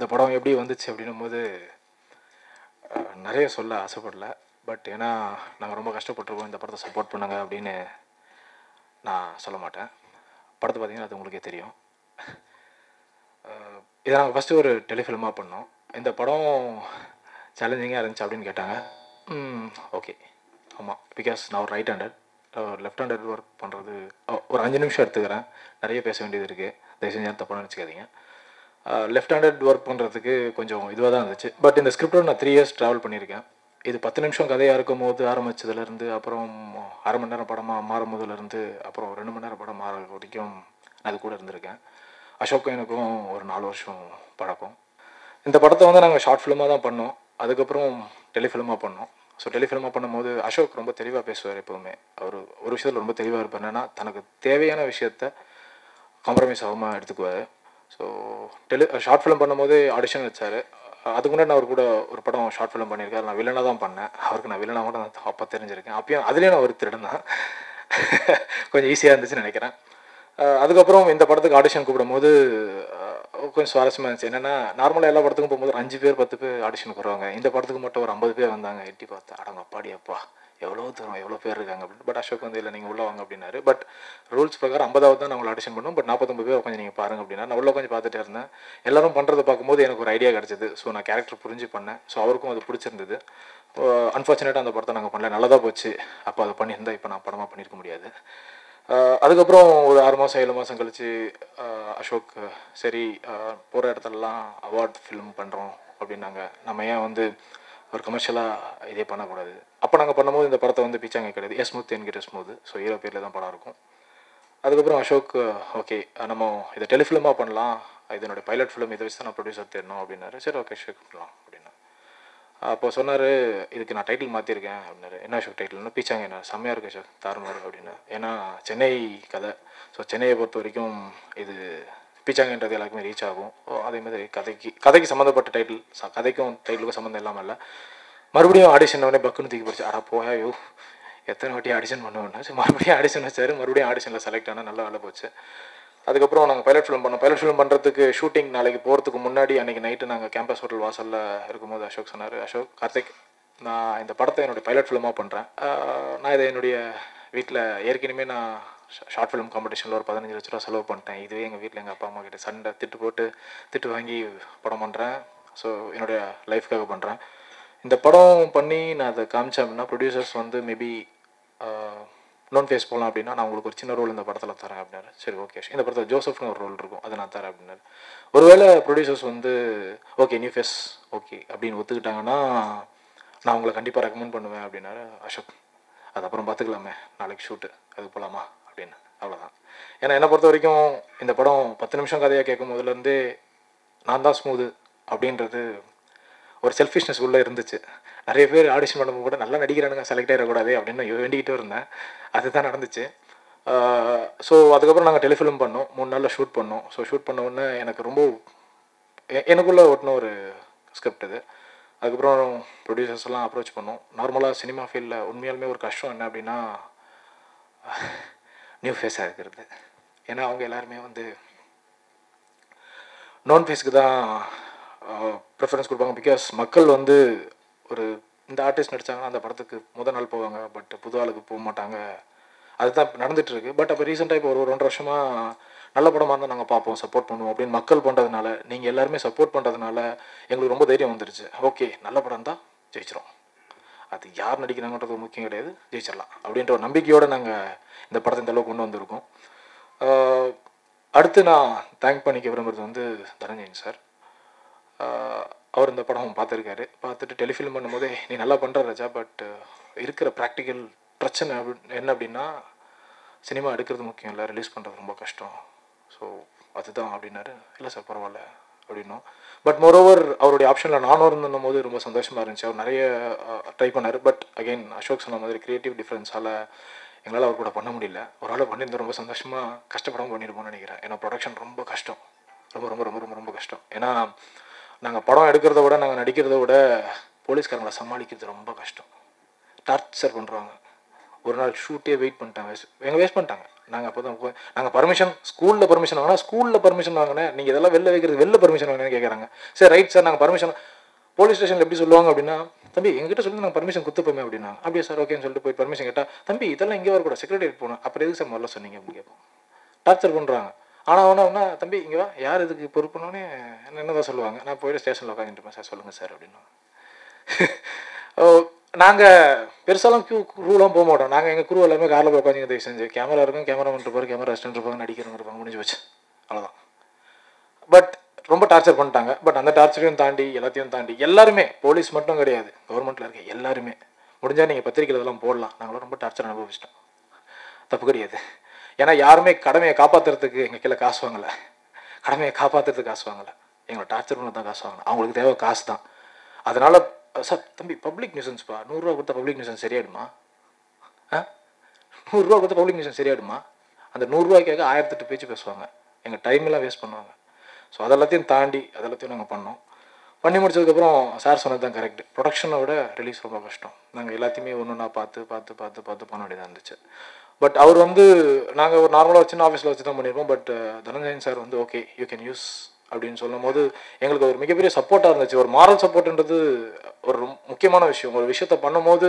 இந்த படம் எப்படி வந்துச்சு அப்படின்னும் போது நிறைய சொல்ல ஆசைப்படல. பட் ஏன்னா நாங்கள் ரொம்ப கஷ்டப்பட்டிருக்கோம். இந்த படத்தை சப்போர்ட் பண்ணுங்க அப்படின்னு நான் சொல்ல மாட்டேன். படத்தை பார்த்தீங்கன்னா அது உங்களுக்கே தெரியும். இதை நாங்கள் ஃபஸ்ட்டு ஒரு டெலிஃபிலிமாக பண்ணோம். இந்த படம் சேலஞ்சிங்காக இருந்துச்சு அப்படின்னு கேட்டாங்க. ஓகே ஆமாம் பிகாஸ் நான் ஒரு right handed left handed work பண்ணுறது ஒரு அஞ்சு நிமிஷம் எடுத்துக்கிறேன். நிறைய பேச வேண்டியது இருக்குது தயவு செஞ்சு யாரும் தப்பாக நினச்சிக்காதீங்க. லெஃப்ட் ஹேண்டட் ஒர்க் பண்ணுறதுக்கு கொஞ்சம் இதுவாக தான் இருந்துச்சு. பட் இந்த ஸ்கிரிப்டோட நான் த்ரீ இயர்ஸ் ட்ராவல் பண்ணியிருக்கேன். இது பத்து நிமிஷம் கதையாக இருக்கும் போது ஆரம்பித்ததுலேருந்து அப்புறம் அரை மணி நேரம் படமாக மாறும் போதுலேருந்து அப்புறம் ரெண்டு மணி நேரம் படம் மாற வரைக்கும் நான் அது கூட இருந்திருக்கேன். அசோக்கும் எனக்கும் ஒரு நாலு வருஷம் பழக்கம். இந்த படத்தை வந்து நாங்கள் ஷார்ட் ஃபிலிமாக தான் பண்ணோம். அதுக்கப்புறம் டெலிஃபிலிமாக பண்ணோம். ஸோ டெலிஃபிலிமாக பண்ணும்போது அசோக் ரொம்ப தெளிவாக பேசுவார் எப்போவுமே. அவர் ஒரு விஷயத்தில் ரொம்ப தெளிவாக இருப்பார். என்னன்னா தனக்கு தேவையான விஷயத்த காம்ப்ரமைஸ் ஆகாமல் எடுத்துக்குவார். ஸோ டெலி ஷார்ட் ஃபிலிம் பண்ணும்போது ஆடிஷன் வச்சார். அதுக்கு முன்னாடி நான் அவர் கூட ஒரு படம் ஷார்ட் ஃபிலிம் பண்ணியிருக்காரு. நான் வில்லனாக தான் பண்ணேன். அவருக்கு நான் வில்லனாக கூட நான் அப்போ தெரிஞ்சிருக்கேன். அப்பயும் அதுலேயும் நான் ஒரு திருடன் தான். கொஞ்சம் ஈஸியாக இருந்துச்சுன்னு நினைக்கிறேன். Uh, அதுக்கப்புறம் இந்த படத்துக்கு ஆடிஷன் கூப்பிடும்போது uh, கொஞ்சம் சுவாரஸ்யமாக இருந்துச்சு. என்னென்னா நார்மலாக எல்லா படத்துக்கும் போகும்போது ஒரு அஞ்சு பேர் பத்து பேர் ஆடிஷனுக்கு வருவாங்க இந்த படத்துக்கு மட்டும் ஒரு ஐம்பது பேர் வந்தாங்க. எட்டி பார்த்தா அடங்க அப்பாடி அப்பா எவ்வளோ தூரம் எவ்வளோ பேர் இருக்காங்க அப்படின்னு. பட் அசோக் வந்து இல்லை நீங்கள் உள்ளே வாங்க அப்படின்னாரு. பட் ரூல்ஸ் பிரகாரம் ஐம்பதாவது தான் நாங்கள் ஆடிஷன் பண்ணுவோம். பட் நாற்பத்தொம்பது பேர் கொஞ்சம் நீங்கள் பாருங்க அப்படின்னா நான் உள்ள கொஞ்சம் பார்த்துட்டே இருந்தேன். எல்லாரும் பண்ணுறதை பார்க்கும்போது எனக்கு ஒரு ஐடியா கிடச்சிது. ஸோ நான் கேரக்டர் புரிஞ்சு பண்ணேன். ஸோ அவருக்கும் அது பிடிச்சிருந்தது. அன்ஃபார்ச்சுனேட்டாக அந்த படத்தை நாங்கள் பண்ணல. நல்லதாக போச்சு. அப்போ அதை பண்ணியிருந்தால் இப்போ நான் படமாக பண்ணியிருக்க முடியாது. அதுக்கப்புறம் ஒரு ஆறு மாதம் ஏழு மாதம் கழித்து அசோக் சரி போகிற இடத்துலலாம் அவார்ட் ஃபிலிம் பண்ணுறோம் அப்படின்னாங்க. நம்ம ஏன் வந்து ஒரு கமர்ஷியலாக இதே பண்ணக்கூடாது. அப்போ நாங்கள் பண்ணும்போது இந்த படத்தை வந்து பிச்சாங்க கிடையாது. எஸ் ஸ்மூத் என்கிட்ட ஸ்மூத் ஸோ ஹீரோ பேரில் தான் படம் இருக்கும். அதுக்கப்புறம் அசோக் ஓகே நம்ம இதை டெலிஃபிலிமாக பண்ணலாம். இதனுடைய பைலட் ஃபிலிம் இதை வச்சு தான் நான் ப்ரொடியூசர் தேடணும் அப்படின்னாரு. சரி ஓகே அசோக் பண்ணலாம் அப்படின்னா அப்போ சொன்னார் இதுக்கு நான் டைட்டில் மாற்றிருக்கேன் அப்படின்னாரு. என்ன அசோக் டைட்டில்னு பீச்சாங்க என்ன? செம்மையாக இருக்கு அசோக் தாறுமாறு அப்படின்னு ஏன்னா சென்னை கதை. ஸோ சென்னையை பொறுத்த வரைக்கும் இது பீச்சாங்கன்றது எல்லாருக்குமே ரீச் ஆகும். அதே மாதிரி கதைக்கு கதைக்கு சம்மந்தப்பட்ட டைட்டில் கதைக்கும் டைட்டிலுக்கும் சம்மந்தம் இல்லாமல் இல்லை. மறுபடியும் ஆடிஷன் உடனே பக்குன்னு தூக்கி போச்சு அடா போயா யோ எத்தனை வாட்டி ஆடிஷன் பண்ணுவேன்னா? சரி மறுபடியும் ஆடிஷன் வச்சாரு. மறுபடியும் ஆடிஷனில் செலக்ட் ஆனால் நல்லா வேலை போச்சு. அதுக்கப்புறம் நாங்கள் பைலட் ஃபிலிம் பண்ணோம். பைலட் ஃபிலிம் பண்ணுறதுக்கு ஷூட்டிங் நாளைக்கு போகிறதுக்கு முன்னாடி அன்றைக்கி நைட்டு நாங்கள் கேம்பஸ் ஹோட்டல் வாசலில் இருக்கும்போது அசோக் சொன்னார் அசோக் கார்த்திக் நான் இந்த படத்தை என்னுடைய பைலட் ஃபிலிமாக பண்ணுறேன் நான் இதை என்னுடைய வீட்டில் ஏற்கனவே நான் ஷார்ட் ஃபிலிம் காம்படிஷனில் ஒரு பதினஞ்சு லட்ச ரூபா செலவு பண்ணிட்டேன். இதுவே எங்கள் வீட்டில் எங்கள் அப்பா அம்மா கிட்ட சண்டை திட்டு போட்டு திட்டு வாங்கி படம் பண்ணுறேன் ஸோ என்னுடைய லைஃப்க்காக பண்ணுறேன் இந்த படம் பண்ணி நான் அதை காமிச்சேன் அப்படின்னா ப்ரொடியூசர்ஸ் வந்து மேபி நோன் ஃபேஸ் போகலாம் அப்படின்னா நான் உங்களுக்கு ஒரு சின்ன ரோல் இந்த படத்தில் தரேன் அப்படின்னாரு. சரி ஓகே இந்த படத்தில் ஜோசப்னு ஒரு ரோல் இருக்கும். அதை நான் தரேன் அப்படின்னாரு. ஒருவேளை ப்ரொடியூசர்ஸ் வந்து ஓகே நியூ ஃபேஸ் ஓகே அப்படின்னு ஒத்துக்கிட்டாங்கன்னா நான் உங்களை கண்டிப்பாக ரெக்கமெண்ட் பண்ணுவேன் அப்படின்னாரு அசோக். அது அப்புறம் பார்த்துக்கலாமே. நாளைக்கு ஷூட்டு அது போகலாமா அவ்வளோதான் ஏன்னா என்னை பொறுத்த வரைக்கும் இந்த படம் பத்து நிமிஷம் கதையாக கேட்கும் போதுலேருந்தே நான் தான் ஸ்மூது அப்படின்றது ஒரு செல்ஃபிஷ்னஸ் உள்ளே இருந்துச்சு. நிறைய பேர் ஆடிஷன் பண்ணும்போது கூட நல்லா நடிக்கிறானுங்க செலக்ட் ஆகிடக்கூடாது அப்படின்னு நான் வேண்டிக்கிட்டே இருந்தேன். அதுதான் நடந்துச்சு. ஸோ அதுக்கப்புறம் நாங்கள் டெலிஃபிலிம் பண்ணோம். மூணு நாளில் ஷூட் பண்ணோம். ஸோ ஷூட் பண்ண உடனே எனக்கு ரொம்ப எனக்குள்ளே ஒட்டின ஒரு ஸ்கிரிப்ட் இது. அதுக்கப்புறம் ப்ரொடியூசர்ஸ்லாம் அப்ரோச் பண்ணோம். நார்மலாக சினிமா ஃபீல்டில் உண்மையாலுமே ஒரு கஷ்டம் என்ன அப்படின்னா நியூ ஃபேஸாக இருக்கிறது. ஏன்னா அவங்க எல்லாருமே வந்து நான் ஃபேஸ்க்கு தான் ப்ரிஃபரன்ஸ் கொடுப்பாங்க. பிகாஸ் மக்கள் வந்து ஒரு இந்த ஆர்டிஸ்ட் நடித்தாங்கன்னா அந்த படத்துக்கு முத நாள் போவாங்க. பட் புது ஆளுக்கு போக மாட்டாங்க. அதுதான் இப்ப நடந்துட்டு இருக்கு பட் அப்போ ரீசெண்டாக இப்போ ஒரு ஒரு ரெண்டு வருஷமாக நல்ல படமாக இருந்தால் நாங்கள் பார்ப்போம் சப்போர்ட் பண்ணுவோம் அப்படின்னு மக்கள் பண்ணுறதுனால நீங்கள் எல்லாருமே சப்போர்ட் பண்ணுறதுனால எங்களுக்கு ரொம்ப தைரியம் வந்துருச்சு. ஓகே நல்ல படம் தான் ஜெயிச்சிரும். அது யார் நடிக்கிறாங்கன்றது முக்கியம் கிடையாது. ஜெயிச்சிடலாம். அப்படின்ற ஒரு நம்பிக்கையோடு நாங்கள் இந்த படத்தை இந்த அளவுக்கு கொண்டு வந்திருக்கோம். அடுத்து நான் தேங்க் பண்ணிக்க விரும்புறது வந்து தனஞ்சயன் சார். அவர் இந்த படம் பார்த்துருக்காரு. பார்த்துட்டு டெலிஃபிலிம் பண்ணும்போதே நீ நல்லா பண்ணுற ராஜா பட் இருக்கிற ப்ராக்டிக்கல் பிரச்சனை அப்படி- என்ன அப்படின்னா சினிமா எடுக்கிறது முக்கியம் இல்லை. ரிலீஸ் பண்ணுறது ரொம்ப கஷ்டம். ஸோ அதுதான் அப்படின்னாரு. இல்லை சார் பரவாயில்ல. அப்படின்னோம். பட் மோரோவர் அவருடைய ஆப்ஷனில் நானும் இருந்தும் போது ரொம்ப சந்தோஷமாக இருந்துச்சு. அவர் நிறைய ட்ரை பண்ணார். பட் அகைன் அசோக் சொன்ன மாதிரி கிரியேட்டிவ் டிஃப்ரென்ஸால் எங்களால் அவர் கூட பண்ண முடியல. ஒரு ஆள் ரொம்ப சந்தோஷமாக கஷ்டப்படாமல் பண்ணியிருப்போம்னு நினைக்கிறேன். ஏன்னா ப்ரொடக்ஷன் ரொம்ப கஷ்டம். ரொம்ப ரொம்ப ரொம்ப ரொம்ப ரொம்ப கஷ்டம். ஏன்னா நாங்கள் படம் எடுக்கிறத விட நாங்கள் நடிக்கிறத விட போலீஸ்காரங்களை சமாளிக்கிறது ரொம்ப கஷ்டம். டார்ச்சர் பண்ணுறாங்க ஒரு நாள் ஷூட்டே வெயிட் பண்ணிட்டாங்க. எங்கள் வேஸ்ட் பண்ணிட்டாங்க. நாங்கள் அப்போ தான் நாங்கள் பர்மிஷன் ஸ்கூலில் பர்மிஷன் வாங்கினா ஸ்கூலில் பர்மிஷன் வாங்கினேன். நீங்கள் இதெல்லாம் வெளில வைக்கிறது வெளில பர்மிஷன் வாங்கினேன்னு கேட்குறாங்க சரி ரைட் சார் நாங்கள் பர்மிஷன் போலீஸ் ஸ்டேஷனில் எப்படி சொல்லுவாங்க அப்படின்னா தம்பி எங்கிட்ட சொல்லி நாங்கள் பர்மிஷன் குத்துப்போமே அப்படின்னா அப்படியே சார் ஓகேன்னு சொல்லிட்டு போய் பர்மிஷன் கேட்டால் தம்பி இதெல்லாம் இங்கே வரக்கூடாது செக்ரட்டரியேட் போகணும். அப்புறம் எதுக்கு சார் முதல்ல சொன்னீங்க அப்படின்னு கேட்போம். டார்ச்சர் பண்ணுறாங்க ஆனால் ஒன்றா தம்பி இங்கே வா யார் இதுக்கு பொறுப்புனோடனே என்ன தான் சொல்லுவாங்க. நான் போயிட்டு ஸ்டேஷனில் உட்காந்துட்டு சார் சொல்லுங்கள் சார் அப்படின்னா ஓ நாங்கள் பெருசாலாம் க்யூ க்ரூலாம் போக மாட்டோம். நாங்கள் எங்கள் குரூ எல்லாமே காரில் போய் உட்காந்து தயவு செஞ்சு கேமரா இருக்கும் கேமராமேன் இருப்பார் கேமரா அசிஸ்டன்ட் இருப்பாங்க நடிக்கிறவங்க இருப்பாங்க முடிஞ்சு போச்சு. அவ்வளோதான் பட் ரொம்ப டார்ச்சர் பண்ணிட்டாங்க. பட் அந்த டார்ச்சரையும் தாண்டி எல்லாத்தையும் தாண்டி எல்லாருமே போலீஸ் மட்டும் கிடையாது கவர்மெண்ட்டில் இருக்க எல்லாருமே முடிஞ்சால் நீங்கள் பத்திரிக்கையில் இதெல்லாம் போடலாம். நாங்களும் ரொம்ப டார்ச்சர் அனுபவிச்சிட்டோம். தப்பு கிடையாது. ஏன்னா யாருமே கடமையை காப்பாற்றுறதுக்கு எங்கள் கீழே காசு வாங்கலை. கடமையை காப்பாற்றுறதுக்கு காசு வாங்கலை. எங்களை டார்ச்சர் பண்ண தான் காசு வாங்கலை. அவங்களுக்கு தேவை காசு தான். அதனால் சார் தம்பி பப்ளிக் நியூசன்ஸ்ப்பா நூறுரூவா கொடுத்தா பப்ளிக் நியூசன்ஸ் சரியாயிடுமா? ஆ நூறுரூவா கொடுத்தா பப்ளிக் நியூசன்ஸ் சரியாயிடுமா? அந்த நூறுரூவாய்க்காக ஆயிரத்தெட்டு பேச்சு பேசுவாங்க. எங்கள் டைமெல்லாம் வேஸ்ட் பண்ணுவாங்க. ஸோ அதெல்லாத்தையும் தாண்டி அதெல்லாத்தையும் நாங்கள் பண்ணோம். பண்ணி முடிச்சதுக்கப்புறம் சார் சொன்னது தான் கரெக்ட் ப்ரொடக்ஷனை விட ரிலீஸ் ரொம்ப கஷ்டம். நாங்கள் எல்லாத்தையுமே ஒன்று ஒன்றா பார்த்து பார்த்து பார்த்து பார்த்து பண்ண வேண்டியதாக இருந்துச்சு. பட் அவர் வந்து நாங்கள் ஒரு நார்மலாக சின்ன ஆஃபீஸில் வச்சு தான் பண்ணியிருப்போம் பட் தனஞ்சயன் சார் வந்து ஓகே யூ கேன் யூஸ் அப்படின்னு சொல்லும் போது எங்களுக்கு ஒரு மிகப்பெரிய சப்போர்ட்டாக இருந்துச்சு. ஒரு மாரல் சப்போர்ட்ன்றது ஒரு முக்கியமான விஷயம். ஒரு விஷயத்த பண்ணும்போது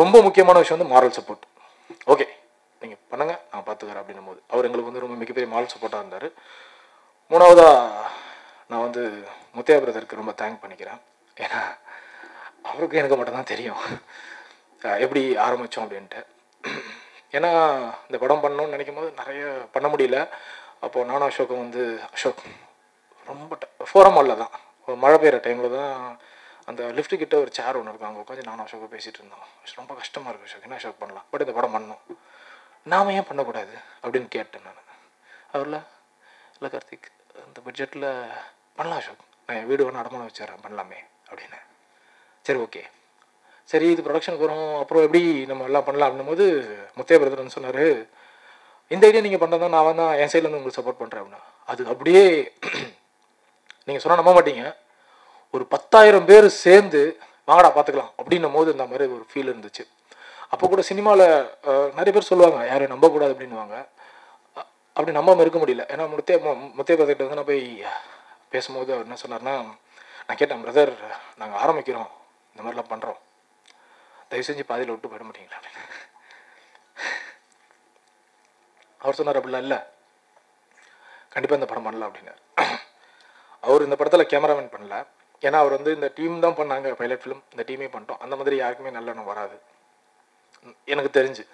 ரொம்ப முக்கியமான விஷயம் வந்து மாரல் சப்போர்ட் ஓகே நீங்கள் பண்ணுங்கள் நான் பார்த்துக்கிறேன் அப்படின்னும் போது அவர் எங்களுக்கு வந்து ரொம்ப மிகப்பெரிய மாரல் சப்போர்ட்டாக இருந்தார். மூணாவதாக நான் வந்து முத்தையா பிரதருக்கு ரொம்ப தேங்க் பண்ணிக்கிறேன். ஏன்னா அவருக்கு எனக்கு மட்டும்தான் தெரியும். எப்படி ஆரம்பித்தோம் அப்படின்ட்டு. ஏன்னா இந்த படம் பண்ணணும்னு நினைக்கும் போது நிறைய பண்ண முடியல. அப்போது நானும் அசோக்கும் வந்து அசோக் ரொம்ப ஃபோரம் மாலில் தான். மழை பெய்கிற டைமில் தான் அந்த லிஃப்ட் கிட்ட ஒரு சேர் ஒன்று இருக்கும். அங்கே உட்காந்து நானும் அசோக்கும் பேசிகிட்டு இருந்தோம். ரொம்ப கஷ்டமாக இருக்குது அசோக். என்ன அசோக் பண்ணலாம்? பட் இந்த படம் பண்ணணும் நாம ஏன் பண்ணக்கூடாது? அப்படின்னு கேட்டேன் நான். அவரில் இல்லை கார்த்திக் இந்த பட்ஜெட்டில் பண்ணலாம் அசோக். நான் என் வீடு வேணா அடமானம் வச்சிடறேன் பண்ணலாமே அப்படின்னு. சரி ஓகே சரி இது ப்ரொடக்ஷனுக்கு வரும். அப்புறம் எப்படி நம்ம எல்லாம் பண்ணலாம்? அப்படின்னும் போது முத்தைய பிரதர்னு சொன்னார் இந்த ஐடியா நீங்கள் பண்ணுறது நான் வந்து என் சைட்லேருந்து உங்களுக்கு சப்போர்ட் பண்ணுறேன் அப்படின்னா அது அப்படியே நீங்கள் சொன்னால் நம்ப மாட்டீங்க. ஒரு பத்தாயிரம் பேர் சேர்ந்து வாங்கடா பார்த்துக்கலாம் அப்படின்னும் போது இந்த மாதிரி ஒரு ஃபீல் இருந்துச்சு. அப்போ கூட சினிமாவில் நிறைய பேர் சொல்லுவாங்க யாரையும் நம்பக்கூடாது அப்படின்னுவாங்க. அ- அப்படி நம்பாமல் இருக்க முடியல. ஏன்னா முத்தைய மு- முத்தைய பிரதர்கிட்ட வந்து நான் போய் பேசும்போது அவர் என்ன சொன்னார்னா நான் கேட்டேன் பிரதர் நாங்கள் ஆரம்பிக்கிறோம். இந்த மாதிரிலாம் பண்ணுறோம் தயவு செஞ்சு பாதியில் விட்டு போயிட மாட்டீங்களா? அப்படின்னு. அவர் சொன்னார் அப்படிலாம் இல்லை. கண்டிப்பாக இந்த படம் பண்ணலாம் அப்படின்னார். அவர் இந்த படத்தில் கேமராமேன் பண்ணல. ஏன்னா அவர் வந்து இந்த டீம் தான் பண்ணாங்க பைலட் ஃபிலிம் இந்த டீமே பண்ணிட்டோம். அந்த மாதிரி யாருக்குமே நல்ல எண்ணம் வராது. எனக்கு தெரிஞ்சு.